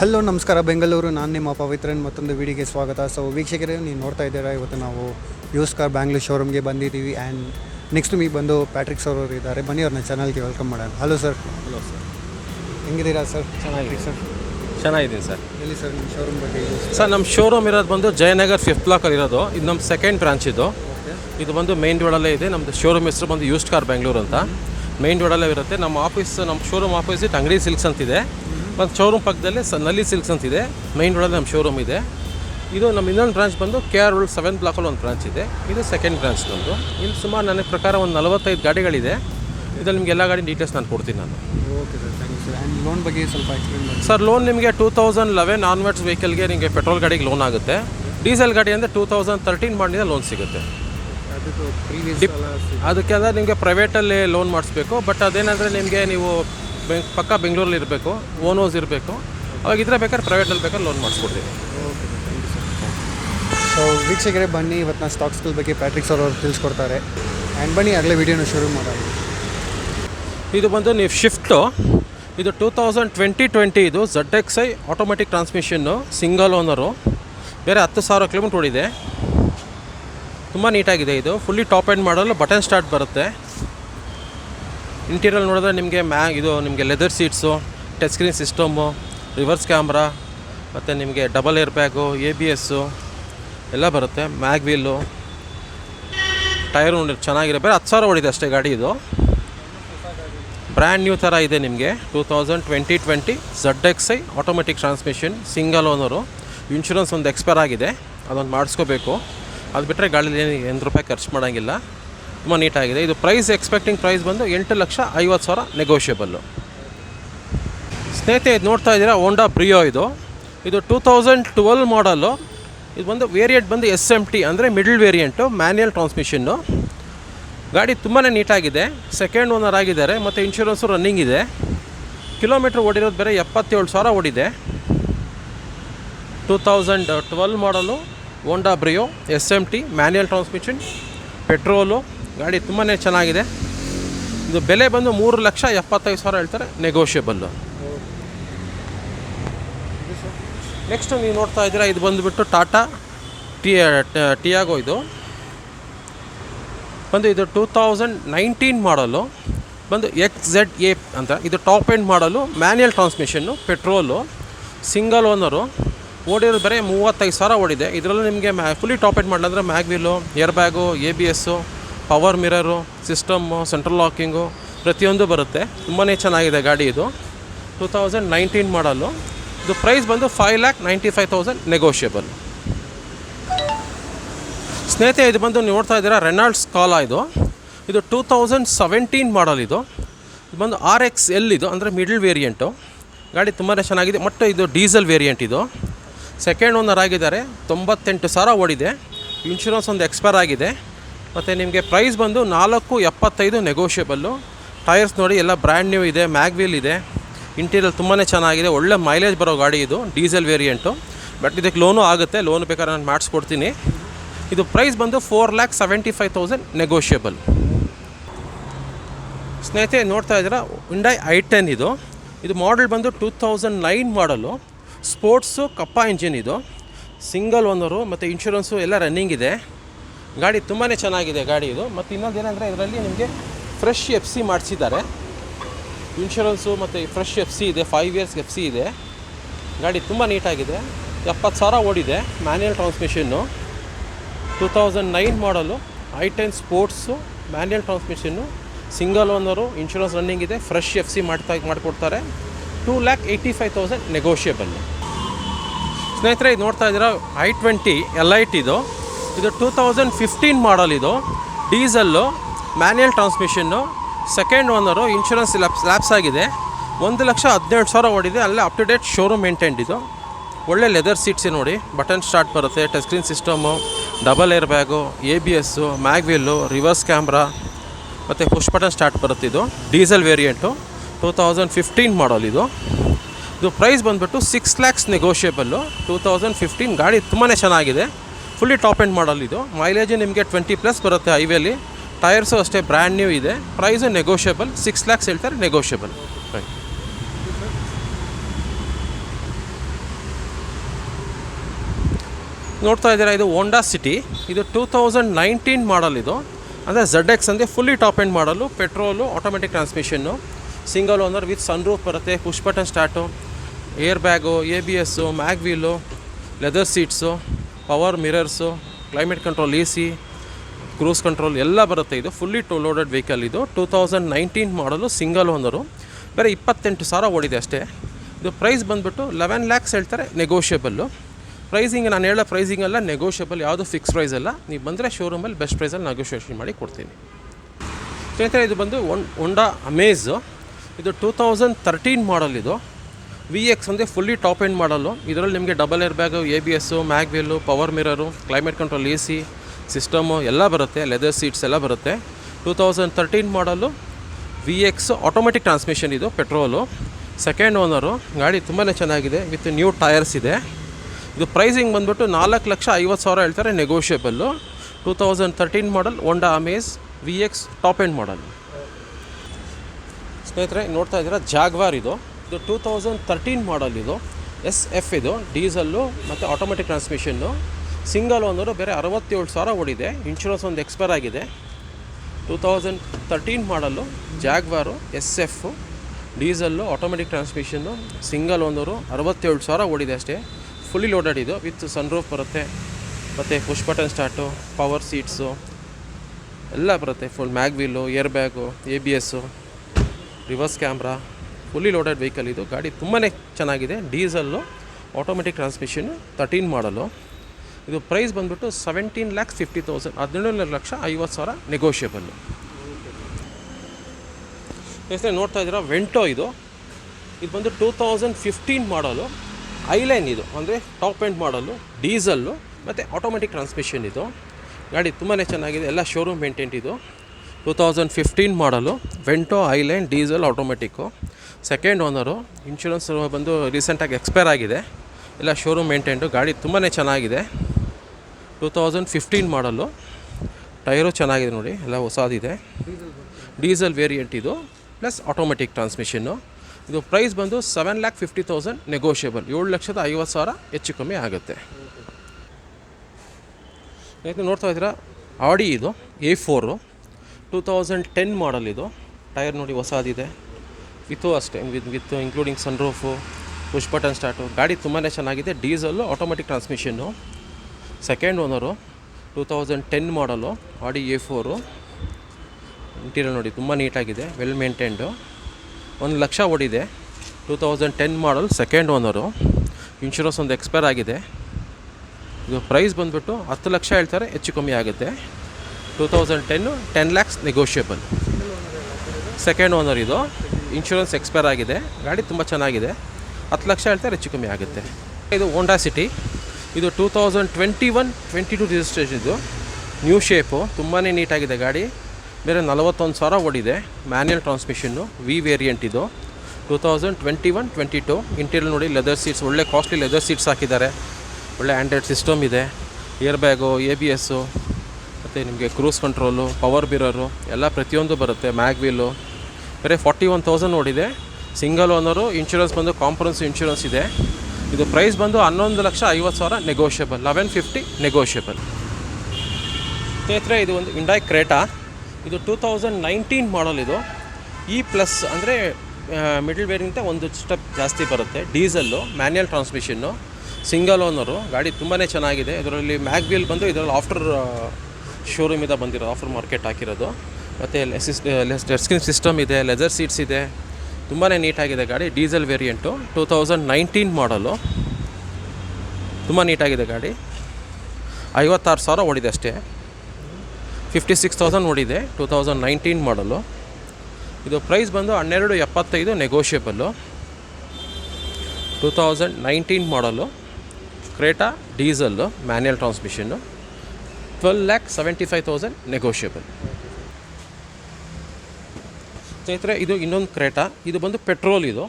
hello ನಮಸ್ಕಾರ ಬೆಂಗಳೂರು. ನಾನು ನಿಮ್ಮ ಪವಿತ್ರನ್ ಮತ್ತೊಂದು ವಿಡಿಯೋಗೆ ಸ್ವಾಗತ. ಸೊ ವೀಕ್ಷಕರೇ ನೀವು ನೋಡ್ತಾ ಇದ್ದೀರಾ? ಇವತ್ತು ನಾವು ಯೂಸ್ ಕಾರ್ ಬ್ಯಾಂಗ್ಳೂರ್ ಶೋರೂಮ್ಗೆ ಬಂದಿದ್ದೀವಿ. ಆ್ಯಂಡ್ ನೆಕ್ಸ್ಟ್ ಮೀ ಬಂದು ಪ್ಯಾಟ್ರಿಕ್ ಸರ್ ಅವರು ಇದ್ದಾರೆ. ಬನ್ನಿ ಅವ್ರನ್ನ ಚಾನಲ್ಗೆ ವೆಲ್ಕಮ್ ಮಾಡೋಣ. ಹಲೋ ಸರ್ ಹಲೋ ಸರ್ ಹೆಂಗಿದ್ದೀರಾ ಸರ್ ಚೆನ್ನಾಗಿದೆ. ಸರ್ ಚೆನ್ನಾಗಿದೆ ಸರ್ ಎಲ್ಲಿ ಸರ್ ನಿಮ್ಮ ಶೋರೂಮ್ ಬಗ್ಗೆ ಸರ್ ನಮ್ಮ ಶೋರೂಮ್ ಇರೋದು ಬಂದು ಜಯನಗರ್ ಫಿಫ್ತ್ ಬ್ಲಾಕಲ್ಲಿ ಇರೋದು. ಇದು ನಮ್ಮ ಸೆಕೆಂಡ್ ಬ್ರಾಂಚ್ ಇದು. ಇದು ಬಂದು ಮೇನ್ ರೋಡಲ್ಲೇ ಇದೆ. ನಮ್ಮದು ಶೋರೂಮ್ ಹೆಸರು ಬಂದು ಯೂಸ್ಡ್ ಕಾರ್ ಬೆಂಗಳೂರು ಅಂತ. ಮೇನ್ ರೋಡಲ್ಲೇ ಇರುತ್ತೆ. ನಮ್ಮ ಆಫೀಸ್ ನಮ್ಮ ಶೋರೂಮ್ ಆಫೀಸಿಟ್ ಅಂಗಡಿ ಸಿಲ್ಕ್ಸ್ ಅಂತಿದೆ. ಮತ್ತು ಶೋರೂಮ್ ಪಕ್ಕದಲ್ಲೇ ಸ ನಲ್ಲಿ ಸಿಲ್ಕ್ಸ್ ಅಂತ ಇದೆ. ಮೈನ್ ರೋಡಲ್ಲಿ ನಮ್ಮ ಶೋರೂಮ್ ಇದೆ. ಇದು ನಮ್ಮ ಇನ್ನೊಂದು ಬ್ರಾಂಚ್ ಬಂದು ಕೆ ಆರ್ ರೋಡ್ ಸೆವೆನ್ ಬ್ಲಾಕಲ್ಲಿ ಒಂದು ಬ್ರಾಂಚ್ ಇದೆ. ಇದು ಸೆಕೆಂಡ್ ಬ್ರಾಂಚ್ ನಮ್ಮದು ಇಲ್ಲಿ ಸುಮಾರು ನನಗೆ ಪ್ರಕಾರ ಒಂದು ನಲವತ್ತೈದು ಗಾಡಿಗಳಿದೆ. ಇದರಲ್ಲಿ ನಿಮಗೆ ಎಲ್ಲ ಗಾಡಿ ಡೀಟೇಲ್ಸ್ ನಾನು ಕೊಡ್ತೀನಿ ನಾನು. Okay sir thank you sir and loan ಬಗ್ಗೆ ಸ್ವಲ್ಪ ಎಕ್ಸ್ಪ್ಲೇನ್ ಮಾಡಿ. ಸರ್ ಲೋನ್ ನಿಮಗೆ ಟೂ ತೌಸಂಡ್ ಲೆವೆನ್ ಆನ್ವರ್ಡ್ಸ್ ವೆಹಿಕಲ್ಗೆ ನಿಮಗೆ ಪೆಟ್ರೋಲ್ ಗಾಡಿಗೆ ಲೋನ್ ಆಗುತ್ತೆ. ಡೀಸೆಲ್ ಗಾಡಿ ಅಂದರೆ ಟೂ ತೌಸಂಡ್ ತರ್ಟೀನ್ ಮಾಡಿದ ಲೋನ್ ಸಿಗುತ್ತೆ. ಅದಕ್ಕೆ ಅಂದರೆ ನಿಮಗೆ ಪ್ರೈವೇಟಲ್ಲಿ ಲೋನ್ ಮಾಡಿಸ್ಬೇಕು. ಬಟ್ ಅದೇನಂದರೆ ನಿಮಗೆ ನೀವು ಬೆಂಗ್ ಪಕ್ಕ ಬೆಂಗಳೂರಲ್ಲಿ ಇರಬೇಕು ಓನ್ ಹೌಸ್ ಇರಬೇಕು. ಅವಾಗ ಇದ್ರೆ ಬೇಕಾದ್ರೆ ಪ್ರೈವೇಟಲ್ಲಿ ಬೇಕಾದ್ರೆ ಲೋನ್ ಮಾಡಿಸ್ಕೊಡ್ತೀವಿ. ಸೊ ವೀಕ್ಷಕರೇ ಬನ್ನಿ ಇವತ್ತು ನಾನು ಸ್ಟಾಕ್ಸ್ಗಳ ಬಗ್ಗೆ ಪ್ಯಾಟ್ರಿಕ್ ಸರ್ ಅವರು ತಿಳಿಸ್ಕೊಡ್ತಾರೆ. ಆ್ಯಂಡ್ ಬನ್ನಿ ಆಗಲೇ ವಿಡಿಯೋನ ಶುರು ಮಾಡೋಣ. ಇದು ಬಂದು ನೀವು ಶಿಫ್ಟು ಇದು ಟೂ ತೌಸಂಡ್ ಟ್ವೆಂಟಿ ಟ್ವೆಂಟಿ ಇದು Z X I automatic transmission single owner ಬೇರೆ ಹತ್ತು ಸಾವಿರ ಕಿಲೋಮೀಟ್ರ್ ಓಡಿದೆ. ತುಂಬ ನೀಟಾಗಿದೆ ಇದು. Fully top end model button start ಬರುತ್ತೆ. ಇಂಟೀರಿಯಲ್ ನೋಡಿದ್ರೆ ನಿಮಗೆ ಮ್ಯಾ, ಇದು ನಿಮಗೆ leather seats touch screen system reverse camera ಮತ್ತು ನಿಮಗೆ double air bag A B S ಎಲ್ಲ ಬರುತ್ತೆ. ಮ್ಯಾಗ್ ವೀಲು ಟೈರ್ ನೋಡಿ ಚೆನ್ನಾಗಿದೆ. ಬೇರೆ ಹತ್ತು ಸಾವಿರ ಓಡಿದೆ ಅಷ್ಟೇ ಗಾಡಿ ಇದು. ಬ್ರ್ಯಾಂಡ್ ನ್ಯೂ ಥರ ಇದೆ ನಿಮಗೆ. Two thousand twenty twenty Z X I automatic transmission single owner insurance ಒಂದು ಎಕ್ಸ್ಪೈರ್ ಆಗಿದೆ. ಅದೊಂದು ಮಾಡಿಸ್ಕೋಬೇಕು. ಅದು ಬಿಟ್ಟರೆ ಗಾಡೀಲಿ ಏನು ರೂಪಾಯಿ ಖರ್ಚು ಮಾಡೋಂಗಿಲ್ಲ. ತುಂಬ ನೀಟಾಗಿದೆ. ಇದು ಪ್ರೈಸ್ ಎಕ್ಸ್ಪೆಕ್ಟಿಂಗ್ ಪ್ರೈಸ್ ಬಂದು ಎಂಟು ಲಕ್ಷ ಐವತ್ತು ಸಾವಿರ ನೆಗೋಷಿಯಬಲ್ಲು ಸ್ನೇಹಿತರೆ, ಇದು ನೋಡ್ತಾ ಇದ್ದೀರಾ ಹೋಂಡಾ ಬ್ರಿಯೋ ಇದು. ಇದು ಟೂ ತೌಸಂಡ್ ಟ್ವೆಲ್ ಮಾಡಲ್ಲು ಇದು ಬಂದು ವೇರಿಯಂಟ್ ಬಂದು ಎಸ್ ಎಂ ಟಿ ಅಂದರೆ ಮಿಡಲ್ ವೇರಿಯಂಟು ಮ್ಯಾನ್ಯಲ್ ಟ್ರಾನ್ಸ್ಮಿಷನ್ನು ಗಾಡಿ ತುಂಬಾ ನೀಟಾಗಿದೆ. ಸೆಕೆಂಡ್ ಓನರ್ ಆಗಿದ್ದಾರೆ, ಮತ್ತು ಇನ್ಶೂರೆನ್ಸು ರನ್ನಿಂಗ್ ಇದೆ. ಕಿಲೋಮೀಟ್ರ್ ಓಡಿರೋದು ಬೇರೆ ಎಪ್ಪತ್ತೇಳು ಸಾವಿರ ಓಡಿದೆ. Two thousand twelve model Honda Brio S M T manual transmission petrol ಗಾಡಿ ತುಂಬಾ ಚೆನ್ನಾಗಿದೆ. ಇದು ಬೆಲೆ ಬಂದು ಮೂರು ಲಕ್ಷ ಎಪ್ಪತ್ತೈದು ಸಾವಿರ ಹೇಳ್ತಾರೆ ನೆಗೋಷಿಯಬಲ್ಲು ನೆಕ್ಸ್ಟ್ ನೀವು ನೋಡ್ತಾ ಇದ್ದೀರಾ, ಇದು ಬಂದುಬಿಟ್ಟು ಟಾಟಾ ಟಿ ಟಿಯಾಗೋ ಇದು. ಬಂದು ಇದು ಟೂ ತೌಸಂಡ್ ನೈನ್ಟೀನ್ ಮಾಡಲು, ಬಂದು ಎಕ್ಸ್ ಝೆಡ್ ಎ ಅಂತ, ಇದು top end model manual transmission petrol single owner ಓಡಿರೋದು ಬರೀ ಮೂವತ್ತೈದು ಸಾವಿರ ಓಡಿದೆ. ಇದರಲ್ಲೂ ನಿಮಗೆ ಮ್ಯಾ ಫುಲ್ಲಿ ಟಾಪ್ ಎಂಡ್ ಮಾಡಲಂದ್ರೆ ಅಂದರೆ mag wheel air bag A B S power mirror, system, central locking, ಪ್ರತಿಯೊಂದು ಬರುತ್ತೆ. ತುಂಬಾ ಚೆನ್ನಾಗಿದೆ ಗಾಡಿ ಇದು. ಟೂ ತೌಸಂಡ್ ನೈನ್ಟೀನ್ ಮಾಡಲು ಇದು ಪ್ರೈಸ್ ಬಂದು five lakh ninety five thousand negotiable ಸ್ನೇಹಿತರೆ, ಇದು ಬಂದು ನೀವು ನೋಡ್ತಾ ಇದ್ದೀರಾ ರೆನಾಲ್ಡ್ಸ್ ಕಾಲ ಇದು. ಇದು ಟೂ ತೌಸಂಡ್ ಸೆವೆಂಟೀನ್ ಮಾಡಲ್ ಇದು. ಇದು ಬಂದು ಆರ್ ಎಕ್ಸ್ ಎಲ್ ಇದು, ಅಂದರೆ ಮಿಡಲ್ ವೇರಿಯಂಟು. ಗಾಡಿ ತುಂಬಾ ಚೆನ್ನಾಗಿದೆ, ಮತ್ತು ಇದು ಡೀಸೆಲ್ ವೇರಿಯಂಟ್ ಇದು. ಸೆಕೆಂಡ್ ಓನರ್ ಆಗಿದ್ದಾರೆ, ತೊಂಬತ್ತೆಂಟು ಸಾವಿರ ಓಡಿದೆ. ಇನ್ಶೂರೆನ್ಸ್ ಒಂದು ಎಕ್ಸ್ಪೈರ್ ಆಗಿದೆ. ಮತ್ತು ನಿಮಗೆ ಪ್ರೈಸ್ ಬಂದು ನಾಲ್ಕು ಎಪ್ಪತ್ತೈದು ನೆಗೋಷಿಯಬಲ್ಲು ಟೈರ್ಸ್ ನೋಡಿ ಎಲ್ಲ ಬ್ರ್ಯಾಂಡ್ ನ್ಯೂ ಇದೆ ಮ್ಯಾಗ್ವೀಲ್ ಇದೆ. ಇಂಟೀರಿಯಲ್ ತುಂಬಾ ಚೆನ್ನಾಗಿದೆ, ಒಳ್ಳೆ ಮೈಲೇಜ್ ಬರೋ ಗಾಡಿ ಇದು ಡೀಸೆಲ್ ವೇರಿಯಂಟು ಬಟ್ ಇದಕ್ಕೆ ಲೋನು ಆಗುತ್ತೆ ಲೋನ್ ಬೇಕಾದ್ರೆ ನಾನು ಮಾಡಿಸ್ಕೊಡ್ತೀನಿ. ಇದು ಪ್ರೈಸ್ ಬಂದು four lakh seventy five thousand negotiable ಸ್ನೇಹಿತರೆ, ನೋಡ್ತಾ ಇದ್ದೀರಾ? ಹುಂಡೈ ಐ ಟೆನ್ ಇದು. ಇದು ಮಾಡೆಲ್ ಬಂದು two thousand nine model sports Kappa engine ಇದು. ಸಿಂಗಲ್ ಓನರು ಮತ್ತು ಇನ್ಶೂರೆನ್ಸು ಎಲ್ಲ ರನ್ನಿಂಗ್ ಇದೆ. ಗಾಡಿ ತುಂಬಾ ಚೆನ್ನಾಗಿದೆ ಗಾಡಿ ಇದು. ಮತ್ತು ಇನ್ನೊಂದು ಏನಂದರೆ ಇದರಲ್ಲಿ ನಿಮಗೆ ಫ್ರೆಶ್ ಎಫ್ ಸಿ ಮಾಡಿಸಿದ್ದಾರೆ. ಇನ್ಶೂರೆನ್ಸು ಮತ್ತು ಫ್ರೆಶ್ ಎಫ್ ಸಿ ಇದೆ ಫೈವ್ ಇಯರ್ಸ್ ಎಫ್ ಸಿ ಇದೆ. ಗಾಡಿ ತುಂಬ ನೀಟಾಗಿದೆ. ಎಪ್ಪತ್ತು ಸಾವಿರ ಓಡಿದೆ manual transmission two thousand nine model i ten sports manual transmission single owner insurance running ಇದೆ ಫ್ರೆಶ್ ಎಫ್ ಸಿ ಮಾಡ್ತಾ, ಮಾಡಿಕೊಡ್ತಾರೆ. Two lakh eighty five thousand negotiable ಸ್ನೇಹಿತರೆ, ಇದು ನೋಡ್ತಾ ಇದ್ದೀರಾ ಐ ಟ್ವೆಂಟಿ ಎಲ್ ಐ ಟಿದು ಇದು ಟೂ ತೌಸಂಡ್ ಫಿಫ್ಟೀನ್ ಮಾಡಲ್ ಇದು. Diesel manual transmission second owner insurance lapse lapse ಆಗಿದೆ. ಒಂದು ಲಕ್ಷ ಹದಿನೇಳು ಸಾವಿರ ಓಡಿದೆ. ಅಲ್ಲೇ up to date showroom maintained ಇದು. ಒಳ್ಳೆ ಲೆದರ್ ಸೀಟ್ಸೇ ನೋಡಿ. ಬಟನ್ ಸ್ಟಾರ್ಟ್ ಬರುತ್ತೆ. Touch screen system double air bag A B S mag wheel reverse camera ಮತ್ತು ಪುಷ್ ಬಟನ್ ಸ್ಟಾರ್ಟ್ ಬರುತ್ತೆ ಇದು. Diesel variant two thousand fifteen model ಇದು. ಇದು ಪ್ರೈಸ್ ಬಂದುಬಿಟ್ಟು six lakhs negotiable two thousand fifteen ಗಾಡಿ ತುಂಬಾ ಚೆನ್ನಾಗಿದೆ. ಫುಲ್ಲಿ ಟಾಪ್ ಎಂಡ್ ಮಾಡಲ್ ಇದು. ಮೈಲೇಜ್ ನಿಮಗೆ ಟ್ವೆಂಟಿ ಪ್ಲಸ್ ಬರುತ್ತೆ ಹೈವೇಲಿ ಟೈರ್ಸು ಅಷ್ಟೇ ಬ್ರ್ಯಾಂಡ್ ನ್ಯೂ ಇದೆ. ಪ್ರೈಸು ನೆಗೋಷಿಯಬಲ್ ಸಿಕ್ಸ್ ಲ್ಯಾಕ್ಸ್ ಹೇಳ್ತಾರೆ ನೆಗೋಷಿಯಬಲ್ ರೈಟ್ ನೋಡ್ತಾ ಇದ್ದೀರಾ ಇದು ಹೋಂಡಾ ಸಿಟಿ ಇದು ಟೂ ತೌಸಂಡ್ ನೈನ್ಟೀನ್ ಮಾಡಲ್ ಇದು. ಅಂದರೆ ಝಡ್ ಎಕ್ಸ್ ಅಂದರೆ fully top end model petrol automatic transmission single owner with sun roof ಬರುತ್ತೆ push button start air bag A B S mag wheel leather seats power, mirrors, climate control, A C, cruise control ಎಲ್ಲ ಬರುತ್ತೆ ಇದು. Fully to loaded vehicle ಇದು. Two thousand nineteen model single owner ಬೇರೆ ಇಪ್ಪತ್ತೆಂಟು ಸಾವಿರ ಓಡಿದೆ ಅಷ್ಟೇ. ಇದು ಪ್ರೈಸ್ ಬಂದುಬಿಟ್ಟು ಲೆವೆನ್ ಲ್ಯಾಕ್ಸ್ ಹೇಳ್ತಾರೆ ನೆಗೋಷಿಯಬಲ್ಲು ಪ್ರೈಸಿಂಗ್ ನಾನು ಹೇಳೋ ಪ್ರೈಸಿಂಗ್ ಎಲ್ಲ ನೆಗೋಷಿಯಬಲ್ ಯಾವುದು ಫಿಕ್ಸ್ ಪ್ರೈಸ್ ಅಲ್ಲ. ನೀವು ಬಂದರೆ ಶೋರೂಮಲ್ಲಿ ಬೆಸ್ಟ್ ಪ್ರೈಸಲ್ಲಿ ನೆಗೋಷಿಯೇಷನ್ ಮಾಡಿ ಕೊಡ್ತೀನಿ. ಸ್ನೇಹಿತರೆ, ಇದು ಬಂದು ಒನ್ ಹೊಂಡಾ ಅಮೇಝು ಇದು ಟೂ ತೌಸಂಡ್ ತರ್ಟೀನ್ ಮಾಡಲ್ ಇದು. ವಿ ಎಕ್ಸ್ ಅಂದರೆ ಫುಲ್ಲಿ ಟಾಪ್ ಎಂಡ್ ಮಾಡಲು ಇದರಲ್ಲಿ ನಿಮಗೆ double air bag A B S mag wheel power mirror climate control A C system ಎಲ್ಲ ಬರುತ್ತೆ. ಲೆದರ್ ಸೀಟ್ಸ್ ಎಲ್ಲ ಬರುತ್ತೆ. Two thousand thirteen model V X automatic transmission ಇದು petrol second owner ಗಾಡಿ ತುಂಬಾ ಚೆನ್ನಾಗಿದೆ. ವಿತ್ ನ್ಯೂ ಟೈರ್ಸ್ ಇದೆ. ಇದು ಪ್ರೈಸಿಂಗ್ ಬಂದ್ಬಿಟ್ಟು ನಾಲ್ಕು ಲಕ್ಷ ಐವತ್ತು ಸಾವಿರ ಹೇಳ್ತಾರೆ negotiable two thousand thirteen model Honda Amaze V X top end model ಸ್ನೇಹಿತರೆ, ನೋಡ್ತಾ ಇದ್ದೀರಾ? ಜಾಗ್ವಾರ್ ಇದು. ಇದು ಟೂ ತೌಸಂಡ್ ತರ್ಟೀನ್ ಮಾಡಲ್ ಇದು. ಎಸ್ ಎಫ್ ಇದು ಡೀಸಲ್ಲು ಮತ್ತು ಆಟೋಮೆಟಿಕ್ ಟ್ರಾನ್ಸ್ಮಿಷನ್ನು ಸಿಂಗಲ್ ಓನರು ಬೇರೆ ಅರವತ್ತೇಳು ಸಾವಿರ ಓಡಿದೆ. ಇನ್ಶೂರೆನ್ಸ್ ಒಂದು ಎಕ್ಸ್ಪೈರ್ ಆಗಿದೆ. Two thousand thirteen model Jaguar S F diesel automatic transmission single owner ಅರವತ್ತೇಳು ಸಾವಿರ ಓಡಿದೆ ಅಷ್ಟೇ. ಫುಲ್ಲಿ ಲೋಡೆಡ್ ಇದು ವಿತ್ ಸನ್ರೂಫ್ ಬರುತ್ತೆ. ಮತ್ತು push button start power seats ಎಲ್ಲ ಬರುತ್ತೆ. Full mag wheel air bag A B S reverse camera fully loaded vehicle ಇದು. ಗಾಡಿ ತುಂಬಾ ಚೆನ್ನಾಗಿದೆ. ಡೀಸಲ್ಲು ಆಟೋಮೆಟಿಕ್ ಟ್ರಾನ್ಸ್ಮಿಷನ್ ತರ್ಟೀನ್ ಮಾಡಲು ಇದು ಪ್ರೈಸ್ ಬಂದುಬಿಟ್ಟು ಸೆವೆಂಟೀನ್ ಲ್ಯಾಕ್ಸ್ ಫಿಫ್ಟಿ ತೌಸಂಡ್ ಹದಿನೇಳು ಲಕ್ಷ ಐವತ್ತು ಸಾವಿರ ನೆಗೋಷಿಯಬಲ್ಲು ಎಷ್ಟೇ ನೋಡ್ತಾ ಇದ್ದೀರಾ ವೆಂಟೋ ಇದು. ಇದು ಬಂದು ಟೂ ತೌಸಂಡ್ ಫಿಫ್ಟೀನ್ ಮಾಡಲು ಐಲೈನ್ ಇದು. ಅಂದರೆ ಟಾಪ್ ಎಂಡ್ ಮಾಡಲು ಡೀಸಲ್ಲು ಮತ್ತು ಆಟೋಮೆಟಿಕ್ ಟ್ರಾನ್ಸ್ಮಿಷನ್ ಇದು. ಗಾಡಿ ತುಂಬಾ ಚೆನ್ನಾಗಿದೆ. ಎಲ್ಲ ಶೋರೂಮ್ ಮೇಂಟೆಂಟ್ ಇದು. Two thousand fifteen model Vento highline diesel automatic second owner insurance ಬಂದು ರೀಸೆಂಟಾಗಿ ಎಕ್ಸ್ಪೈರ್ ಆಗಿದೆ. ಇಲ್ಲ ಶೋರೂಮ್ ಮೇಂಟೈನ್ಡು ಗಾಡಿ ತುಂಬಾ ಚೆನ್ನಾಗಿದೆ. Two thousand fifteen model tyre ಚೆನ್ನಾಗಿದೆ ನೋಡಿ, ಎಲ್ಲ ಹೊಸದಿದೆ. ಡೀಸೆಲ್ ವೇರಿಯಂಟ್ ಇದು ಪ್ಲಸ್ ಆಟೋಮೆಟಿಕ್ ಟ್ರಾನ್ಸ್ಮಿಷನ್ನು ಇದು ಪ್ರೈಸ್ ಬಂದು seven lakh fifty thousand negotiable ಏಳು ಲಕ್ಷದ ಐವತ್ತು ಸಾವಿರ ಹೆಚ್ಚು ಕಮ್ಮಿ ಆಗುತ್ತೆ. ನೋಡ್ತಾ ಇದ್ದೀರಾ ಆಡಿ ಇದು A four two thousand ten model ಇದು. ಟೈರ್ ನೋಡಿ ಹೊಸದಿದೆ. ವಿತು ಅಷ್ಟೇ with with including sunroof push button start ಗಾಡಿ ತುಂಬಾ ಚೆನ್ನಾಗಿದೆ. Diesel automatic transmission second owner two thousand ten model Audi A four interior ನೋಡಿ ತುಂಬ ನೀಟಾಗಿದೆ ವೆಲ್ ಮೇಂಟೈನ್ಡು ಒಂದು ಲಕ್ಷ ಓಡಿದೆ. Two thousand ten model second owner insurance ಒಂದು ಎಕ್ಸ್ಪೈರ್ ಆಗಿದೆ. ಇದು ಪ್ರೈಸ್ ಬಂದುಬಿಟ್ಟು ಹತ್ತು ಲಕ್ಷ ಹೇಳ್ತಾರೆ, ಹೆಚ್ಚು ಕಮ್ಮಿ ಆಗುತ್ತೆ. Two thousand ten ten lakhs negotiable second owner ಇದು. ಇನ್ಶೂರೆನ್ಸ್ ಎಕ್ಸ್ಪೈರ್ ಆಗಿದೆ. ಗಾಡಿ ತುಂಬ ಚೆನ್ನಾಗಿದೆ. ಹತ್ತು ಲಕ್ಷ ಹೇಳ್ತಾರೆ, ಹೆಚ್ಚು ಕಮ್ಮಿ ಆಗುತ್ತೆ. ಇದು ಹೋಂಡಾ ಸಿಟಿ ಇದು two thousand twenty one twenty two registration ಇದು. ನ್ಯೂ ಶೇಪು ತುಂಬಾ ನೀಟಾಗಿದೆ ಗಾಡಿ. ಬೇರೆ ನಲವತ್ತೊಂದು ಸಾವಿರ ಓಡಿದೆ. ಮ್ಯಾನ್ಯಲ್ ಟ್ರಾನ್ಸ್ಮಿಷನ್ನು ವಿ ವೇರಿಯಂಟ್ ಇದು. Two thousand twenty one twenty two interior ನೋಡಿ ಲೆದರ್ ಸೀಟ್ಸ್ ಒಳ್ಳೆ ಕಾಸ್ಟ್ಲಿ ಲೆದರ್ ಸೀಟ್ಸ್ ಹಾಕಿದ್ದಾರೆ. ಒಳ್ಳೆ ಆ್ಯಂಡ್ರಾಯ್ಡ್ ಸಿಸ್ಟಮ್ ಇದೆ. Air bag A B S ಮತ್ತು ನಿಮಗೆ ಕ್ರೂಸ್ ಕಂಟ್ರೋಲು, ಪವರ್ ಬಿರರು ಎಲ್ಲ ಪ್ರತಿಯೊಂದು ಬರುತ್ತೆ, ಮ್ಯಾಗ್ ವೀಲು. ಬೇರೆ ಫಾರ್ಟಿ ಒನ್ ತೌಸಂಡ್ ನೋಡಿದೆ ಸಿಂಗಲ್ ಓನರು ಇನ್ಶೂರೆನ್ಸ್ ಬಂದು ಕಾಂಪ್ರನ್ಸ್ ಇನ್ಶೂರೆನ್ಸ್ ಇದೆ. ಇದು ಪ್ರೈಸ್ ಬಂದು ಹನ್ನೊಂದು ಲಕ್ಷ ಐವತ್ತು ಸಾವಿರ ನೆಗೋಷಿಯಬಲ್ ಲೆವೆನ್ ಫಿಫ್ಟಿ ನೆಗೋಷಿಯಬಲ್ ಸ್ನೇಹಿತರೆ ಇದು ಒಂದು ಇಂಡಾಯ್ ಕ್ರೇಟಾ ಇದು ಟೂ ತೌಸಂಡ್ ನೈನ್ಟೀನ್ ಮಾಡಲ್ ಇದು. ಇ ಪ್ಲಸ್ ಅಂದರೆ ಮಿಡಲ್ ವೇರಿಗಿಂತ ಒಂದು ಸ್ಟೆಪ್ ಜಾಸ್ತಿ ಬರುತ್ತೆ. Diesel manual transmission single owner ಗಾಡಿ ತುಂಬಾ ಚೆನ್ನಾಗಿದೆ. ಇದರಲ್ಲಿ ಮ್ಯಾಗ್ವೀಲ್ ಬಂದು ಇದರಲ್ಲಿ ಆಫ್ಟರ್ ಶೋರೂಮಿಂದ ಬಂದಿರೋದು ಆಫರ್ ಮಾರ್ಕೆಟ್ ಹಾಕಿರೋದು. ಮತ್ತು ಲೆಸ್ ಸ್ಕ್ರೀನ್ ಸಿಸ್ಟಮ್ ಇದೆ ಲೆದರ್ ಸೀಟ್ಸ್ ಇದೆ. ತುಂಬಾ ನೀಟಾಗಿದೆ ಗಾಡಿ diesel variant two thousand nineteen model ತುಂಬ ನೀಟಾಗಿದೆ ಗಾಡಿ. ಐವತ್ತಾರು ಸಾವಿರ ಓಡಿದೆ ಅಷ್ಟೇ. ಫಿಫ್ಟಿ ಸಿಕ್ಸ್ ತೌಸಂಡ್ ಓಡಿದೆ ಟೂ ತೌಸಂಡ್ ನೈನ್ಟೀನ್ ಮಾಡಲು ಇದು ಪ್ರೈಸ್ ಬಂದು ಹನ್ನೆರಡು ಎಪ್ಪತ್ತೈದು negotiable two thousand nineteen model Creta diesel manual transmission twelve lakh seventy five thousand negotiable ಸ್ನೇಹಿತರೆ ಇದು ಇನ್ನೊಂದು ಕ್ರೇಟಾ. ಇದು ಬಂದು ಪೆಟ್ರೋಲ್ ಇದು.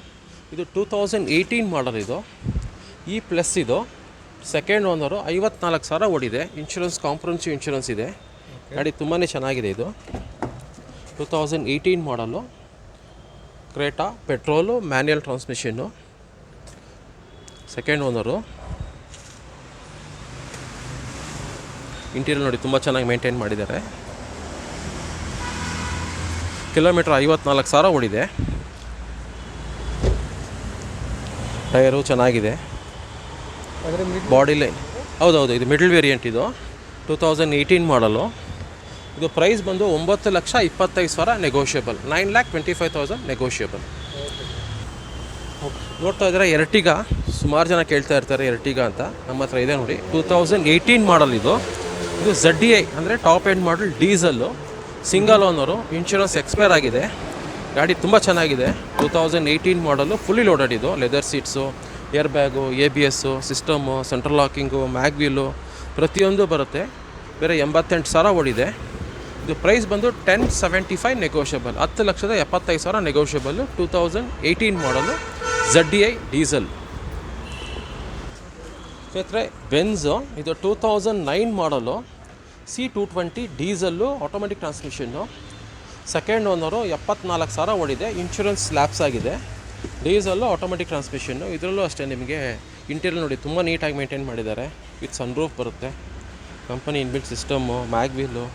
ಇದು ಟೂ ತೌಸಂಡ್ ಏಯ್ಟೀನ್ ಮಾಡಲ್ ಇದು. ಈ ಪ್ಲಸ್ ಇದು. ಸೆಕೆಂಡ್ ಓನರು ಐವತ್ನಾಲ್ಕು ಸಾವಿರ ಓಡಿದೆ. ಇನ್ಶೂರೆನ್ಸ್ ಕಾಂಪ್ರನ್ಸಿವ್ ಇನ್ಶೂರೆನ್ಸ್ ಇದೆ. ಗಾಡಿ ತುಂಬಾ ಚೆನ್ನಾಗಿದೆ ಇದು. Two thousand eighteen model Creta petrol manual transmission second owner interior ನೋಡಿ ತುಂಬ ಚೆನ್ನಾಗಿ ಮೇಂಟೈನ್ ಮಾಡಿದ್ದಾರೆ. ಕಿಲೋಮೀಟ್ರ್ ಐವತ್ನಾಲ್ಕು ಸಾವಿರ ಓಡಿದೆ. ಟೈರು ಚೆನ್ನಾಗಿದೆ. ಆದರೆ ಬಾಡಿ ಲೈನ್ ಹೌದೌದು ಇದು ಮಿಡ್ಲ್ ವೇರಿಯಂಟ್ ಇದು. ಟೂ ತೌಸಂಡ್ ಏಯ್ಟೀನ್ ಮಾಡಲು ಇದು ಪ್ರೈಸ್ ಬಂದು ಒಂಬತ್ತು ಲಕ್ಷ ಇಪ್ಪತ್ತೈದು ಸಾವಿರ negotiable nine lakh twenty five thousand negotiable ನೋಡ್ತಾ ಇದ್ದಾರೆ ಎರಟಿಗ ಸುಮಾರು ಜನ ಕೇಳ್ತಾ ಇರ್ತಾರೆ ಎರ್ಟಿಗ ಅಂತ. ನಮ್ಮ ಹತ್ರ ಇದೆ ನೋಡಿ. ಟೂ ತೌಸಂಡ್ ಏಯ್ಟೀನ್ ಮಾಡಲ್ ಇದು. ಇದು ಝಡ್ ಡಿ ಐ ಅಂದರೆ top end model diesel. Single owner insurance expire ಆಗಿದೆ. ಗಾಡಿ ತುಂಬ ಚೆನ್ನಾಗಿದೆ. Two thousand eighteen model fully loaded ಇದು. Leather seats air bag A B S system central locking mag wheel ಪ್ರತಿಯೊಂದು ಬರುತ್ತೆ. ಬೇರೆ ಎಂಬತ್ತೆಂಟು ಸಾವಿರ ಓಡಿದೆ. ಇದು ಪ್ರೈಸ್ ಬಂದು ಟೆನ್ ಸೆವೆಂಟಿ ಫೈವ್ ನೆಗೋಷಿಯಬಲ್ ಹತ್ತು ಲಕ್ಷದ ಎಪ್ಪತ್ತೈದು ಸಾವಿರ negotiable two thousand eighteen model Z D I diesel ಸ್ನೇಹಿತರೆ ಬೆನ್ಸು ಇದು two thousand nine model C two twenty diesel automatic transmission second owner ಎಪ್ಪತ್ನಾಲ್ಕು ಸಾವಿರ ಓಡಿದೆ ಇನ್ಶೂರೆನ್ಸ್ ಲ್ಯಾಪ್ಸ್ ಆಗಿದೆ. ಡೀಸಲ್ಲು ಆಟೋಮೆಟಿಕ್ ಟ್ರಾನ್ಸ್ಮಿಷನ್ನು ಇದರಲ್ಲೂ ಅಷ್ಟೇ ನಿಮಗೆ ಇಂಟೀರಿಯರ್ ನೋಡಿ ತುಂಬ ನೀಟಾಗಿ ಮೇಂಟೈನ್ ಮಾಡಿದ್ದಾರೆ. ವಿತ್ ಸನ್ರೂಫ್ ಬರುತ್ತೆ. Company inbuilt system mag wheel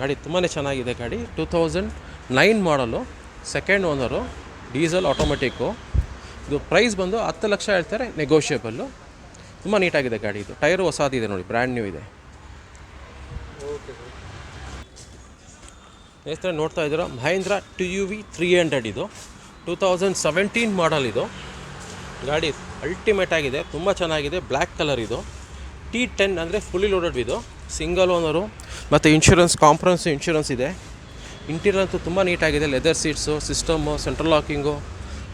ಗಾಡಿ ತುಂಬಾ ಚೆನ್ನಾಗಿದೆ ಗಾಡಿ. Two thousand nine model second owner diesel automatic ಇದು ಪ್ರೈಸ್ ಬಂದು ಹತ್ತು ಲಕ್ಷ ಹೇಳ್ತಾರೆ ನೆಗೋಷಿಯಬಲ್ಲು ತುಂಬ ನೀಟಾಗಿದೆ ಗಾಡಿ ಇದು. ಟೈರು ಹೊಸದಿದೆ ನೋಡಿ, ಬ್ರ್ಯಾಂಡ್ ನ್ಯೂ ಇದೆ. ಸ್ನೇಹಿತರೆ, ನೋಡ್ತಾ ಇದ್ದೀರಾ? Mahindra T U V three hundred ಇದು. ಟೂ ತೌಸಂಡ್ ಸೆವೆಂಟೀನ್ ಮಾಡಲ್ ಇದು. ಗಾಡಿ ಅಲ್ಟಿಮೇಟ್ ಆಗಿದೆ, ತುಂಬ ಚೆನ್ನಾಗಿದೆ ಬ್ಲ್ಯಾಕ್ ಕಲರ್ ಇದು. ಟಿ ಟೆನ್ ಅಂದರೆ ಫುಲ್ಲಿ ಲೋಡೆಡ್ ಇದು. ಸಿಂಗಲ್ ಓನರು ಮತ್ತು ಇನ್ಶೂರೆನ್ಸ್ ಕಾಂಪ್ರನ್ಸ್ ಇನ್ಶೂರೆನ್ಸ್ ಇದೆ. ಇಂಟೀರಿಯರ್ ಅಂತೂ ತುಂಬ ನೀಟಾಗಿದೆ leather seats system central locking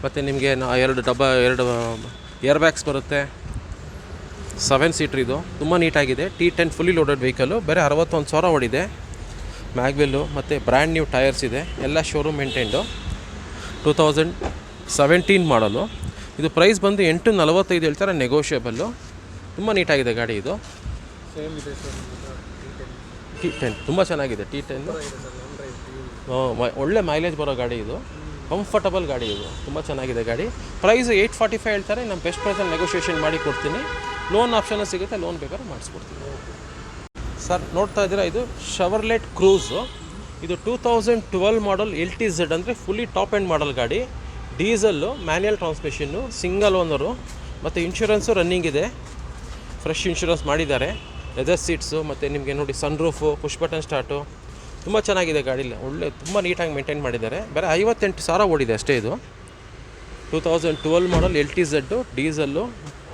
ಮತ್ತು ನಿಮಗೆ ಎರಡು ಡಬ್ಬ ಎರಡು ಏರ್ ಬ್ಯಾಗ್ಸ್ ಬರುತ್ತೆ. ಸೆವೆನ್ ಸೀಟ್ರ್ ಇದು. ತುಂಬ ನೀಟಾಗಿದೆ. T ten fully loaded vehicle ಬೇರೆ ಅರವತ್ತೊಂದು ಸಾವಿರ ಓಡಿದೆ. ಮ್ಯಾಗ್ವೆಲ್ಲು ಮತ್ತು ಬ್ರ್ಯಾಂಡ್ ನ್ಯೂ ಟೈರ್ಸ್ ಇದೆ. ಎಲ್ಲ showroom maintained two thousand seventeen model ಇದು ಪ್ರೈಸ್ ಬಂದು ಎಂಟು ನಲವತ್ತೈದು ಹೇಳ್ತಾರೆ. ನೆಗೋಷಿಯೇಬಲ್ಲು ತುಂಬ ನೀಟಾಗಿದೆ ಗಾಡಿ ಇದು. ಸೇಮ್ ಇದೆ ಸರ್ ಟಿ ಟೆನ್ ತುಂಬ ಚೆನ್ನಾಗಿದೆ. ಟಿ ಟೆನ್ ಒಳ್ಳೆ ಮೈಲೇಜ್ ಬರೋ ಗಾಡಿ ಇದು. ಕಂಫರ್ಟಬಲ್ ಗಾಡಿ ಇದು. ತುಂಬ ಚೆನ್ನಾಗಿದೆ ಗಾಡಿ. ಪ್ರೈಸ್ ಏಯ್ಟ್ ಫಾರ್ಟಿ ಫೈವ್ ಹೇಳ್ತಾರೆ ನಾನು ಬೆಸ್ಟ್ ಪ್ರೈಸಲ್ಲಿ ನೆಗೋಷಿಯೇಷನ್ ಮಾಡಿ ಕೊಡ್ತೀನಿ. ಲೋನ್ ಆಪ್ಷನ್ ಸಿಗುತ್ತೆ ಲೋನ್ ಬೇಕಾದ್ರೆ ಮಾಡಿಸ್ಕೊಡ್ತೀವಿ ಸರ್ ನೋಡ್ತಾ ಇದ್ದೀರಾ, ಇದು ಶವರ್ಲೆಟ್ ಕ್ರೂಸು ಇದು two thousand twelve model L T Z ಅಂದರೆ ಫುಲ್ಲಿ ಟಾಪ್ ಆ್ಯಂಡ್ ಮಾಡಲ್ ಗಾಡಿ. Diesel manual transmission single owner ಮತ್ತು ಇನ್ಶೂರೆನ್ಸು ರನ್ನಿಂಗ್ ಇದೆ. ಫ್ರೆಶ್ ಇನ್ಶೂರೆನ್ಸ್ ಮಾಡಿದ್ದಾರೆ. ಲೆದರ್ ಸೀಟ್ಸು ಮತ್ತು ನಿಮಗೆ ನೋಡಿ sun roof push button start ತುಂಬ ಚೆನ್ನಾಗಿದೆ ಗಾಡಿಲಿ ಒಳ್ಳೆ, ತುಂಬ ನೀಟಾಗಿ ಮೇಂಟೈನ್ ಮಾಡಿದ್ದಾರೆ. ಬೇರೆ ಐವತ್ತೆಂಟು ಸಾವಿರ ಓಡಿದೆ ಅಷ್ಟೇ ಇದು. Two thousand twelve model L T Z diesel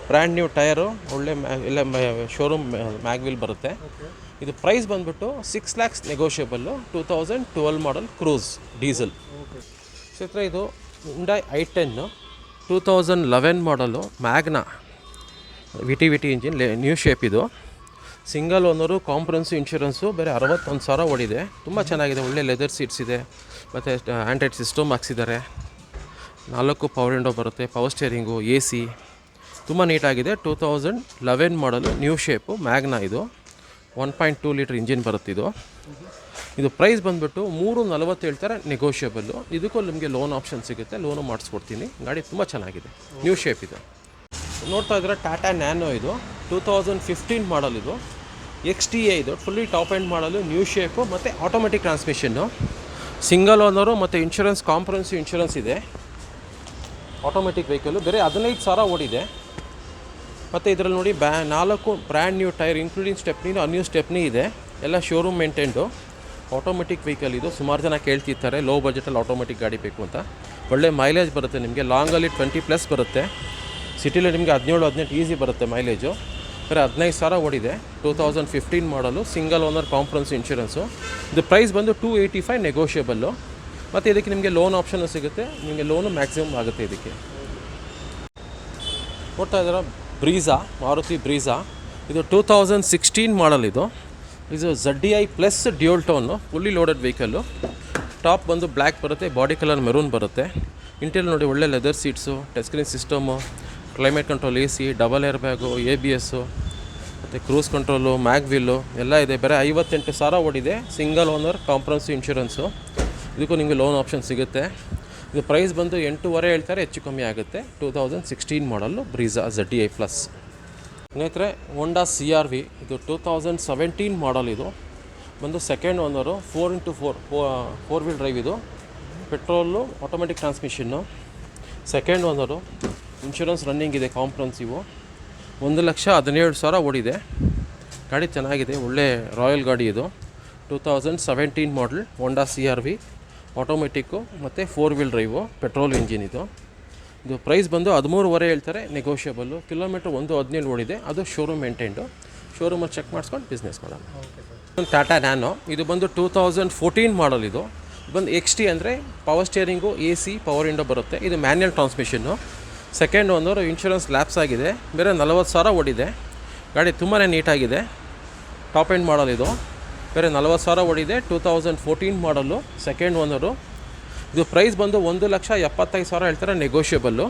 brand new tyre ಒಳ್ಳೆ ಮ್ಯಾ ಎಲ್ಲ ಶೋರೂಮ್ ಮ್ಯಾಗ್ವಿಲ್ ಬರುತ್ತೆ. ಇದು ಪ್ರೈಸ್ ಬಂದುಬಿಟ್ಟು six lakhs negotiable two thousand twelve model Cruze diesel ಚಿತ್ರ ಇದು Hyundai i ten two thousand eleven model Magna V T V T engine new shape ಇದು. Single owner comprehensive insurance ಬೇರೆ ಅರವತ್ತೊಂದು ಸಾವಿರ ಓಡಿದೆ. ತುಂಬ ಚೆನ್ನಾಗಿದೆ ಒಳ್ಳೆ ಲೆದರ್ ಸೀಟ್ಸ್ ಇದೆ. ಮತ್ತು ಆ್ಯಂಡ್ರಾಯ್ಡ್ ಸಿಸ್ಟಮ್ ಹಾಕ್ಸಿದ್ದಾರೆ. ನಾಲ್ಕು ಪವರ್ ವಿಂಡೋ ಬರುತ್ತೆ ಪವರ್ ಸ್ಟೇರಿಂಗು ಎ ಸಿ ತುಂಬ ನೀಟಾಗಿದೆ. Two thousand eleven model new shape, Magna ಇದು. One point two litre engine ಬರುತ್ತೆ ಇದು. ಪ್ರೈಸ್ ಬಂದುಬಿಟ್ಟು ಮೂರು ನಲವತ್ತು ಹೇಳ್ತಾರೆ ನೆಗೋಷಿಯಬಲ್ಲು ಇದಕ್ಕೂ ನಿಮಗೆ ಲೋನ್ ಆಪ್ಷನ್ ಸಿಗುತ್ತೆ ಲೋನು ಮಾಡಿಸ್ಕೊಡ್ತೀನಿ. ಗಾಡಿ ತುಂಬ ಚೆನ್ನಾಗಿದೆ. ನ್ಯೂ ಶೇಪ್ ಇದು. ನೋಡ್ತಾ ಇದ್ರೆ ಟಾಟಾ ನ್ಯಾನೋ ಇದು. ಟೂ ತೌಸಂಡ್ ಫಿಫ್ಟೀನ್ ಮಾಡಲ್ ಇದು. ಎಕ್ಸ್ ಟಿ ಎ ಇದು. Fully top end model new shape ಮತ್ತು ಆಟೋಮೆಟಿಕ್ ಟ್ರಾನ್ಸ್ಮಿಷನ್ನು ಸಿಂಗಲ್ ಓನರು ಮತ್ತು ಇನ್ಶೂರೆನ್ಸ್ ಕಾಂಪ್ರನ್ಸಿವ್ ಇನ್ಶೂರೆನ್ಸ್ ಇದೆ. ಆಟೋಮೆಟಿಕ್ ವೆಹಿಕಲ್ಲು ಬೇರೆ ಹದಿನೈದು ಸಾವಿರ ಓಡಿದೆ. ಮತ್ತು ಇದರಲ್ಲಿ ನೋಡಿ ಬ್ಯಾ ನಾಲ್ಕು brand new tyre including stepney a new stepney ಇದೆ. ಎಲ್ಲ ಶೋರೂಮ್ ಮೇಂಟೈನ್ಡು ಆಟೋಮೆಟಿಕ್ ವೆಹಿಕಲ್ ಇದು. ಸುಮಾರು ಜನ ಕೇಳ್ತಿರ್ತಾರೆ ಲೋ ಬಜೆಟಲ್ಲಿ ಆಟೋಮೆಟಿಕ್ ಗಾಡಿ ಬೇಕು ಅಂತ. ಒಳ್ಳೆ ಮೈಲೇಜ್ ಬರುತ್ತೆ ನಿಮಗೆ. ಲಾಂಗಲ್ಲಿ ಟ್ವೆಂಟಿ ಪ್ಲಸ್ ಬರುತ್ತೆ. ಸಿಟಿಲಿ ನಿಮಗೆ ಹದಿನೇಳು, ಹದಿನೆಂಟು ಈಸಿ ಬರುತ್ತೆ ಮೈಲೇಜು ಬೇರೆ ಹದಿನೈದು ಸಾವಿರ ಓಡಿದೆ. Two thousand fifteen model single owner comprehensive insurance ಇದು ಪ್ರೈಸ್ ಬಂದು ಟೂ ಏಯ್ಟಿ ಫೈವ್ ನೆಗೋಷಿಯಬಲ್ಲು ಮತ್ತು ಇದಕ್ಕೆ ನಿಮಗೆ ಲೋನ್ ಆಪ್ಷನ್ ಸಿಗುತ್ತೆ. ನಿಮಗೆ ಲೋನು ಮ್ಯಾಕ್ಸಿಮಮ್ ಆಗುತ್ತೆ ಇದಕ್ಕೆ. ನೋಡ್ತಾ ಇದ್ದೀರಾ? ಬ್ರೀಝಾ ಮಾರುತಿ ಬ್ರೀಝಾ ಇದು ಟೂ ತೌಸಂಡ್ ಸಿಕ್ಸ್ಟೀನ್ ಮಾಡಲ್ ಇದು. ಇದು Z D I plus dual tone fully loaded vehicle top ಬಂದು ಬ್ಲ್ಯಾಕ್ ಬರುತ್ತೆ ಬಾಡಿ ಕಲರ್ ಮೆರೂನ್ ಬರುತ್ತೆ. ಇಂಟೀರಿಯರ್ ನೋಡಿ ಒಳ್ಳೆ leather seats touchscreen system climate control A C double air bag A B S ಮತ್ತು cruise control mag wheel ಎಲ್ಲ ಇದೆ. ಬೇರೆ ಐವತ್ತೆಂಟು ಸಾವಿರ ಓಡಿದೆ ಸಿಂಗಲ್ ಓನರ್ ಕಾಂಪ್ರನ್ಸ್ ಇನ್ಶೂರೆನ್ಸು ಇದಕ್ಕೂ ನಿಮಗೆ ಲೋನ್ ಆಪ್ಷನ್ ಸಿಗುತ್ತೆ. ಇದು ಪ್ರೈಸ್ ಬಂದು ಎಂಟೂವರೆ ಹೇಳ್ತಾರೆ, ಹೆಚ್ಚು ಕಮ್ಮಿ ಆಗುತ್ತೆ. Two thousand sixteen model Brezza Z D I plus ಸ್ನೇಹಿತರೆ ಹೋಂಡಾ ಸಿ ಆರ್ ವಿ ಇದು ಟೂ ತೌಸಂಡ್ ಸೆವೆಂಟೀನ್ ಮಾಡಲ್ ಇದು. ಬಂದು second owner four into four four wheel drive ಇದು. Petrol automatic transmission second owner insurance running ಇದೆ comprehensive ಒಂದು ಲಕ್ಷ ಹದಿನೇಳು ಸಾವಿರ ಓಡಿದೆ. ಗಾಡಿ ಚೆನ್ನಾಗಿದೆ, ಒಳ್ಳೆ ರಾಯಲ್ ಗಾಡಿ ಇದು. Two thousand seventeen model Honda C R V automatic ಮತ್ತು four wheel drive petrol engine ಇದು. ಇದು ಪ್ರೈಸ್ ಬಂದು ಹದಿಮೂರುವರೆ ಹೇಳ್ತಾರೆ ನೆಗೋಷಿಯಬಲ್ಲು ಕಿಲೋಮೀಟ್ರ್ ಒಂದು ಹದಿನೇಳು ಓಡಿದೆ, ಅದು ಶೋರೂಮ್ ಮೇಂಟೈನ್ಡು ಶೋರೂಮಲ್ಲಿ ಚೆಕ್ ಮಾಡಿಸ್ಕೊಂಡು ಬಿಸ್ನೆಸ್ ಮಾಡೋಣ. ಟಾಟಾ ನ್ಯಾನೋ ಇದು ಬಂದು ಟೂ ತೌಸಂಡ್ ಫೋರ್ಟೀನ್ ಮಾಡಲ್ ಇದು. ಬಂದು ಎಕ್ಸ್ ಟಿ ಅಂದರೆ power steering A C power window ಬರುತ್ತೆ. ಇದು ಮ್ಯಾನ್ಯಲ್ ಟ್ರಾನ್ಸ್ಮಿಷನ್ನು ಸೆಕೆಂಡ್ ಒಂದು ಇನ್ಶೂರೆನ್ಸ್ ಲ್ಯಾಪ್ಸ್ ಆಗಿದೆ. ಬೇರೆ ನಲವತ್ತು ಸಾವಿರ ಓಡಿದೆ. ಗಾಡಿ ತುಂಬಾ ನೀಟಾಗಿದೆ ಟಾಪ್ ಎಂಡ್ ಮಾಡಲ್ ಇದು. ಬೇರೆ ನಲ್ವತ್ತು ಸಾವಿರ ಓಡಿದೆ two thousand fourteen model second owner ಇದು ಪ್ರೈಸ್ ಬಂದು ಒಂದು ಲಕ್ಷ ಎಪ್ಪತ್ತೈದು ಸಾವಿರ ಹೇಳ್ತಾರೆ negotiable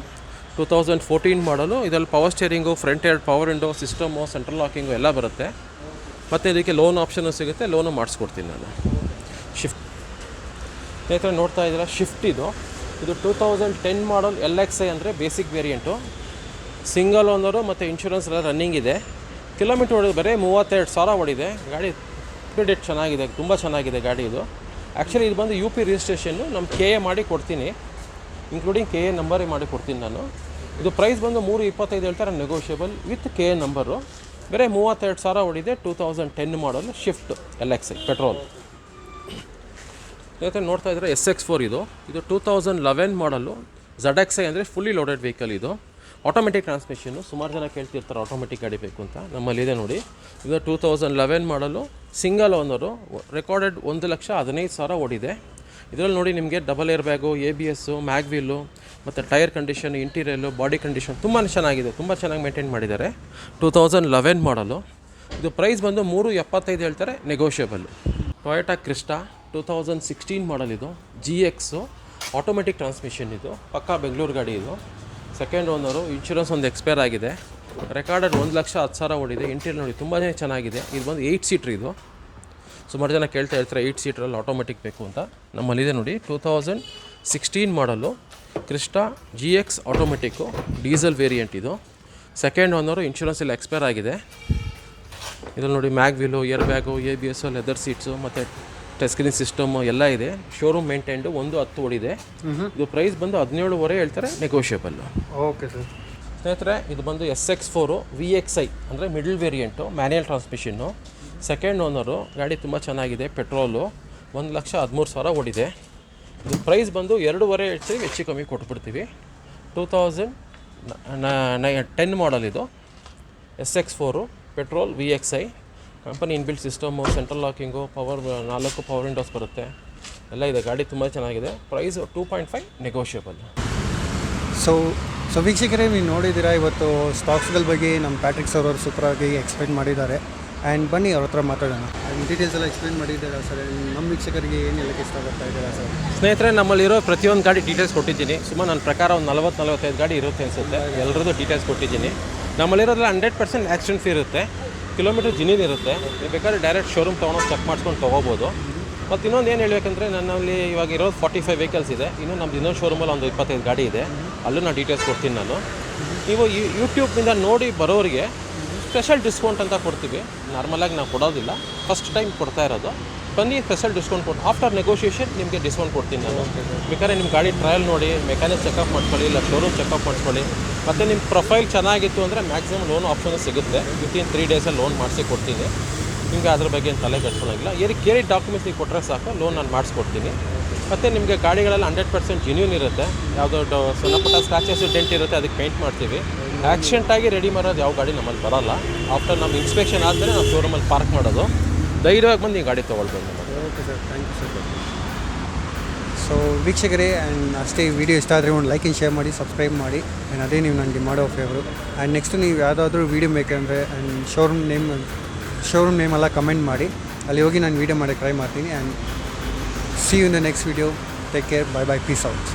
two thousand fourteen model ಇದರಲ್ಲಿ ಪವರ್ ಸ್ಟೇರಿಂಗು ಫ್ರಂಟ್ ಎರಡು power window system central locking ಎಲ್ಲ ಬರುತ್ತೆ. ಮತ್ತು ಇದಕ್ಕೆ ಲೋನ್ ಆಪ್ಷನು ಸಿಗುತ್ತೆ ಲೋನು ಮಾಡಿಸ್ಕೊಡ್ತೀನಿ ನಾನು. ಶಿಫ್ಟ್ ಸ್ನೇಹಿತರೆ, ನೋಡ್ತಾ ಇದ್ದೀರಾ? ಶಿಫ್ಟ್ ಇದು. ಇದು two thousand ten model L X I ಅಂದರೆ ಬೇಸಿಕ್ ವೇರಿಯಂಟು ಸಿಂಗಲ್ ಓನರು ಮತ್ತು ಇನ್ಶೂರೆನ್ಸ್ ಎಲ್ಲ ರನ್ನಿಂಗ್ ಇದೆ. ಕಿಲೋಮೀಟ್ರ್ ಹೊಡೆದು ಬರೀ ಮೂವತ್ತೆರಡು ಸಾವಿರ ಹೊಡಿದೆ ಗಾಡಿ ಅಪ್ಡೇಟ್ ಚೆನ್ನಾಗಿದೆ, ತುಂಬ ಚೆನ್ನಾಗಿದೆ ಗಾಡಿ ಇದು. ಆ್ಯಕ್ಚುಲಿ ಇದು ಬಂದು ಯು ಪಿ ರಿಜಿಸ್ಟ್ರೇಷನ್ನು ನಮ್ಮ ಕೆ ಎ ಮಾಡಿ ಕೊಡ್ತೀನಿ. ಇನ್ಕ್ಲೂಡಿಂಗ್ ಕೆ ಎ ನಂಬರೇ ಮಾಡಿ ಕೊಡ್ತೀನಿ ನಾನು. ಇದು ಪ್ರೈಸ್ ಬಂದು ಮೂರು ಇಪ್ಪತ್ತೈದು ಹೇಳ್ತಾರೆ negotiable with K A number ಬೇರೆ ಮೂವತ್ತೆರಡು ಸಾವಿರ ಹೊಡಿದೆ two thousand ten model shift L X petrol ಜೊತೆ ನೋಡ್ತಾ ಇದ್ದರೆ ಎಸ್ ಎಕ್ಸ್ ಫೋರ್ ಇದು. ಇದು two thousand eleven model Z X I ಅಂದರೆ ಫುಲ್ಲಿ ಲೋಡೆಡ್ ವೆಹಿಕಲ್ ಇದು. ಆಟೋಮೆಟಿಕ್ ಟ್ರಾನ್ಸ್ಮಿಷನ್ನು ಸುಮಾರು ಜನ ಕೇಳ್ತಿರ್ತಾರೆ ಆಟೋಮೆಟಿಕ್ ಗಾಡಿ ಬೇಕು ಅಂತ. ನಮ್ಮಲ್ಲಿದೆ ನೋಡಿ. ಇದು two thousand eleven model single owner recorded ಒಂದು ಲಕ್ಷ ಹದಿನೈದು ಸಾವಿರ ಓಡಿದೆ. ಇದರಲ್ಲಿ ನೋಡಿ ನಿಮಗೆ double air bag A B S mag wheel ಮತ್ತು ಟೈರ್ ಕಂಡೀಷನ್ ಇಂಟೀರಿಯಲ್ಲು ಬಾಡಿ ಕಂಡೀಷನ್ ತುಂಬಾ ಚೆನ್ನಾಗಿದೆ, ತುಂಬ ಚೆನ್ನಾಗಿ ಮೇಂಟೈನ್ ಮಾಡಿದ್ದಾರೆ. ಟೂ ತೌಸಂಡ್ ಲೆವೆನ್ ಮಾಡಲು. ಇದು ಪ್ರೈಸ್ ಬಂದು ಮೂರು ಎಪ್ಪತ್ತೈದು ಹೇಳ್ತಾರೆ negotiable Toyota Crysta two thousand sixteen model ಇದು. ಜಿ ಎಕ್ಸು ಆಟೋಮೆಟಿಕ್ ಟ್ರಾನ್ಸ್ಮಿಷನ್ ಇದು. ಪಕ್ಕಾ ಬೆಂಗಳೂರು ಗಾಡಿ ಇದು. ಸೆಕೆಂಡ್ ಓನರು ಇನ್ಶೂರೆನ್ಸ್ ಒಂದು ಎಕ್ಸ್ಪೈರ್ ಆಗಿದೆ. ರೆಕಾರ್ಡೆಡ್ ಒಂದು ಲಕ್ಷ ಹತ್ತು ಸಾವಿರ ಓಡಿದೆ. ಇಂಟೀರಿಯರ್ ನೋಡಿ ತುಂಬಾ ಚೆನ್ನಾಗಿದೆ. ಇದು ಬಂದು ಏಯ್ಟ್ ಸೀಟ್ರ್ ಇದು. ಸುಮಾರು ಜನ ಕೇಳ್ತಾ ಇರ್ತಾರೆ ಏಯ್ಟ್ ಸೀಟ್ರಲ್ಲಿ ಆಟೋಮೆಟಿಕ್ ಬೇಕು ಅಂತ. ನಮ್ಮಲ್ಲಿದೆ ನೋಡಿ two thousand sixteen model Crysta G X automatic diesel variant ಇದು. ಸೆಕೆಂಡ್ ಓನರು ಇನ್ಶೂರೆನ್ಸ್ ಇಲ್ಲಿ ಎಕ್ಸ್ಪೈರ್ ಆಗಿದೆ. ಇದ್ರಲ್ಲಿ ನೋಡಿ mag wheel air bag A B S leather seats ಮತ್ತು ಟಚ್ ಸ್ಕ್ರೀನ್ ಸಿಸ್ಟಮ್ ಎಲ್ಲ ಇದೆ. ಶೋರೂಮ್ ಮೇಂಟೈನ್ಡು ಒಂದು ಹತ್ತು ಓಡಿದೆ. ಇದು ಪ್ರೈಸ್ ಬಂದು ಹದಿನೇಳುವರೆ ಹೇಳ್ತಾರೆ ನೆಗೋಷಿಯೇಬಲ್ ಓಕೆ ಸರ್. ಸ್ನೇಹಿತರೆ ಇದು ಬಂದು S X four V X I ಅಂದರೆ middle variant manual transmission second owner ಗಾಡಿ ತುಂಬ ಚೆನ್ನಾಗಿದೆ ಪೆಟ್ರೋಲು ಒಂದು ಲಕ್ಷ ಹದಿಮೂರು ಸಾವಿರ ಓಡಿದೆ. ಇದು ಪ್ರೈಸ್ ಬಂದು ಎರಡೂವರೆ ಹೇಳ್ತೀವಿ ಹೆಚ್ಚು ಕಮ್ಮಿ ಕೊಟ್ಬಿಡ್ತೀವಿ. Two thousand nineteen model ಇದು. S X four petrol V X I company inbuilt system central locking power ನಾಲ್ಕು ಪವರ್ ವಿಂಡೋಸ್ ಬರುತ್ತೆ. ಎಲ್ಲ ಇದೆ ಗಾಡಿ ತುಂಬ ಚೆನ್ನಾಗಿದೆ. Price two point five negotiable so so ವೀಕ್ಷಕರೇ ನೀವು ನೋಡಿದ್ದೀರಾ ಇವತ್ತು ಸ್ಟಾಕ್ಸ್ಗಳ ಬಗ್ಗೆ ನಮ್ಮ ಪ್ಯಾಟ್ರಿಕ್ ಸರ್ ಅವರು ಸೂಪರಾಗಿ ಎಕ್ಸ್ಪ್ಲೈನ್ ಮಾಡಿದ್ದಾರೆ. ಆ್ಯಂಡ್ ಬನ್ನಿ ಅವ್ರ ಹತ್ರ ಮಾತಾಡೋಣ. ಡೀಟೇಲ್ಸ್ ಎಲ್ಲ ಎಕ್ಸ್ಪ್ಲೈನ್ ಮಾಡಿದ್ದೀರಾ ಸರ್ ನಮ್ಮ ವೀಕ್ಷಕರಿಗೆ ಏನು ಹೇಳಕ್ಕೆ ಇಷ್ಟಪಡ್ತಾ ಇದ್ದೀರಾ ಸರ್ ಸ್ನೇಹಿತರೆ ನಮ್ಮಲ್ಲಿರೋ ಪ್ರತಿಯೊಂದು ಗಾಡಿ ಡೀಟೇಲ್ಸ್ ಕೊಟ್ಟಿದ್ದೀನಿ. ಸುಮಾರು ನನ್ನ ಪ್ರಕಾರ ಒಂದು ನಲವತ್ತು ನಲವತ್ತೈದು ಗಾಡಿ ಇರುತ್ತೆ ಅನಿಸುತ್ತೆ. ಎಲ್ಲರದ್ದು ಡೀಟೇಲ್ಸ್ ಕೊಟ್ಟಿದ್ದೀನಿ. ನಮ್ಮಲ್ಲಿರೋದ್ರಲ್ಲಿ ಹಂಡ್ರೆಡ್ ಪರ್ಸೆಂಟ್ ಆಕ್ಸಿಡೆಂಟ್ ಫೀ ಇರುತ್ತೆ. ಕಿಲೋಮೀಟ್ರ್ ಜಿನಿನ್ ಇರುತ್ತೆ. ನೀವು ಬೇಕಾದ್ರೆ ಡೈರೆಕ್ಟ್ ಶೋರೂಮ್ ತೊಗೊಂಡು ಚೆಕ್ ಮಾಡ್ಕೊಂಡು ತೊಗೋಬೋದು. ಮತ್ತು ಇನ್ನೊಂದು ಏನು ಹೇಳಬೇಕಂದ್ರೆ ನನ್ನಲ್ಲಿ ಇವಾಗ ಇರೋದು ಫಾರ್ಟಿ ಫೈವ್ ವೆಹಿಕಲ್ಸ್ ಇದೆ. ಇನ್ನು ನಮ್ದು ಇನ್ನೊಂದು ಶೋರೂಮಲ್ಲಿ ಒಂದು ಇಪ್ಪತ್ತೈದು ಗಾಡಿ ಇದೆ. ಅಲ್ಲೂ ನಾನು ಡೀಟೇಲ್ಸ್ ಕೊಡ್ತೀನಿ ನಾನು. ನೀವು ಯೂಟ್ಯೂಬ್ನಿಂದ ನೋಡಿ ಬರೋರಿಗೆ ಸ್ಪೆಷಲ್ ಡಿಸ್ಕೌಂಟ್ ಅಂತ ಕೊಡ್ತೀವಿ. ನಾರ್ಮಲಾಗಿ ನಾವು ಕೊಡೋದಿಲ್ಲ. ಫಸ್ಟ್ ಟೈಮ್ ಕೊಡ್ತಾ ಇರೋದು. ಬನ್ನಿ ಸ್ಪೆಷಲ್ ಡಿಸ್ಕೌಂಟ್ ಕೊಟ್ಟು ಆಫ್ಟರ್ ನೆಗೋಷಿಯೇಷನ್ ನಿಮಗೆ ಡಿಸ್ಕೌಂಟ್ ಕೊಡ್ತೀನಿ ನಾನು. ಬೇಕಾದ್ರೆ ನಿಮ್ಮ ಗಾಡಿ ಟ್ರಯಲ್ ನೋಡಿ ಮೆಕ್ಯಾನಿಕ್ ಚೆಕಪ್ ಮಾಡ್ಕೊಳ್ಳಿ, ಇಲ್ಲ ಶೋರೂಮ್ ಚೆಕಪ್ ಮಾಡಿಸ್ಕೊಳ್ಳಿ ಮತ್ತು ನಿಮ್ಮ ಪ್ರೊಫೈಲ್ ಚೆನ್ನಾಗಿತ್ತು ಅಂದರೆ ಮ್ಯಾಕ್ಸಿಮಮ್ ಲೋನ್ ಆಪ್ಷನ್ ಸಿಗುತ್ತೆ. ವಿತಿನ್ ತ್ರೀ ಡೇಸಲ್ಲಿ ಲೋನ್ ಮಾಡಿಸಿ ಕೊಡ್ತೀನಿ. ನಿಮಗೆ ಅದ್ರ ಬಗ್ಗೆ ಏನು ತಲೆ ಕೆಡ್ಸ್ಕೊಳಂಗಿಲ್ಲ ಏರಿ ಕೇರಿ ಡಾಕ್ಯುಮೆಂಟ್ಸ್ ನೀವು ಕೊಟ್ಟರೆ ಸಾಕು ಲೋನ್ ನಾನು ಮಾಡಿಸ್ಕೊಡ್ತೀನಿ. ಮತ್ತು ನಿಮಗೆ ಗಾಡಿಗಳೆಲ್ಲ ಹಂಡ್ರೆಡ್ ಪರ್ಸೆಂಟ್ ಜಿನ್ಯೂನ್ ಇರುತ್ತೆ. ಯಾವುದೋ ಸಣ್ಣ ಪುಟ್ಟ ಸ್ಕ್ರಾಚಸ್ ಡೆಂಟ್ ಇರುತ್ತೆ, ಅದಕ್ಕೆ ಪೇಂಟ್ ಮಾಡ್ತೀವಿ. ಆ್ಯಕ್ಸಿಡೆಂಟಾಗಿ ರೆಡಿ ಮಾಡೋದು ಯಾವ ಗಾಡಿ ನಮ್ಮಲ್ಲಿ ಬರೋಲ್ಲ. ಆಫ್ಟರ್ ನಮ್ಮ ಇನ್ಸ್ಪೆಕ್ಷನ್ ಆದಮೇಲೆ ನಾವು ಶೋರೂಮಲ್ಲಿ ಪಾರ್ಕ್ ಮಾಡೋದು. ಧೈರ್ಯವಾಗಿ ಬಂದು ಈ ಗಾಡಿ ತೊಗೊಳ್ಬೋದು okay sir thank you sir so ವೀಕ್ಷಕರೇ ಆ್ಯಂಡ್ ಅಷ್ಟೇ ವಿಡಿಯೋ ಇಷ್ಟ ಆದರೆ ಒಂದು ಲೈಕ್ ಆ್ಯಂಡ್ ಶೇರ್ ಮಾಡಿ ಸಬ್ಸ್ಕ್ರೈಬ್ ಮಾಡಿ ಆ್ಯಂಡ್ ಅದೇ ನೀವು ನನಗೆ ಮಾಡೋ ಫೇವರು ಆ್ಯಂಡ್ ನೆಕ್ಸ್ಟ್ ನೀವು ಯಾವುದಾದ್ರೂ ವೀಡಿಯೋ ಬೇಕಂದರೆ and showroom name showroom name ಎಲ್ಲ ಕಮೆಂಟ್ ಮಾಡಿ. ಅಲ್ಲಿ ಹೋಗಿ ನಾನು ವೀಡಿಯೋ ಮಾಡೋಕ್ಕೆ ಟ್ರೈ ಮಾಡ್ತೀನಿ. And see you in the next video take care bye bye peace out